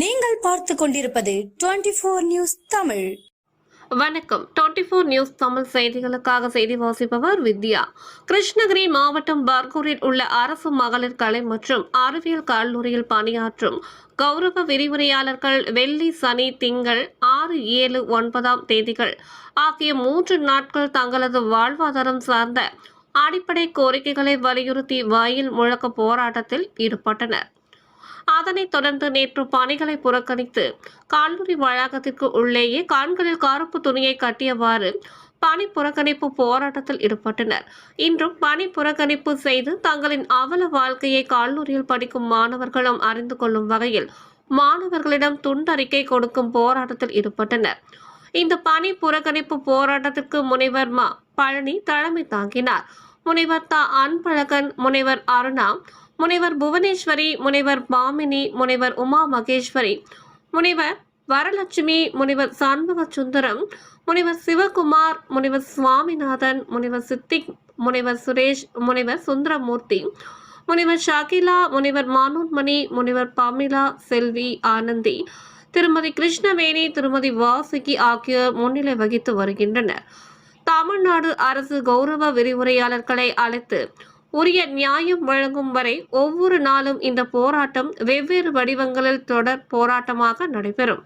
நீங்கள் பார்த்து கொண்டிருப்பது டுவெண்டி போர் நியூஸ் தமிழ். வணக்கம். டுவெண்டி ஃபோர் நியூஸ் தமிழ் செய்திகளுக்காக செய்தி வாசிப்பவர் வித்யா. கிருஷ்ணகிரி மாவட்டம் பர்கூரில் உள்ள அரசு மகளிர் கலை மற்றும் அறிவியல் கல்லூரியில் பணியாற்றும் கௌரவ விரிவுரையாளர்கள் வெள்ளி சனி திங்கள் ஆறு ஏழு ஒன்பதாம் தேதிகள் ஆகிய மூன்று நாட்கள் தங்களது வாழ்வாதாரம் சார்ந்த அடிப்படை கோரிக்கைகளை வலியுறுத்தி வாயில் முழக்க போராட்டத்தில் ஈடுபட்டனர். அதனைத் தொடர்ந்து நேற்று பணிகளை புறக்கணித்து கல்லூரி வளாகத்திற்கு உள்ளேயே கண்களில் கருப்பு துணியை கட்டியவாறு பணி புறக்கணிப்பு போராட்டத்தில் ஈடுபட்டனர். இன்றும் பணி புறக்கணிப்பு செய்து தங்களின் அவல வாழ்க்கையை கல்லூரியில் படிக்கும் மாணவர்களும் அறிந்து கொள்ளும் வகையில் மாணவர்களிடம் துண்டறிக்கை கொடுக்கும் போராட்டத்தில் ஈடுபட்டனர். இந்த பணி புறக்கணிப்பு போராட்டத்திற்கு முனைவர் மா. பழனி தலைமை தாங்கினார். முனைவர் தா. அன்பழகன் முனைவர் அருணா முனைவர் புவனேஸ்வரி முனைவர் பாமினி முனைவர் உமா மகேஸ்வரி முனைவர் வரலட்சுமி முனைவர் சண்முக சுந்தரம் முனைவர் சிவகுமார் முனைவர் சுவாமிநாதன் முனைவர் சித்திக் முனைவர் சுரேஷ் முனைவர் சுந்தரமூர்த்தி முனைவர் ஷகிலா முனைவர் மானூர்மணி முனைவர் பமிலா செல்வி ஆனந்தி திருமதி கிருஷ்ணவேணி திருமதி வாசுகி ஆகியோர் முன்னிலை வகித்து வருகின்றனர். தமிழ்நாடு அரசு கௌரவ விரிவுரையாளர்களை அழைத்து உரிய நியாயம் வழங்கும் வரை ஒவ்வொரு நாளும் இந்த போராட்டம் வெவ்வேறு வடிவங்களில் தொடர் போராட்டமாக நடைபெறும்.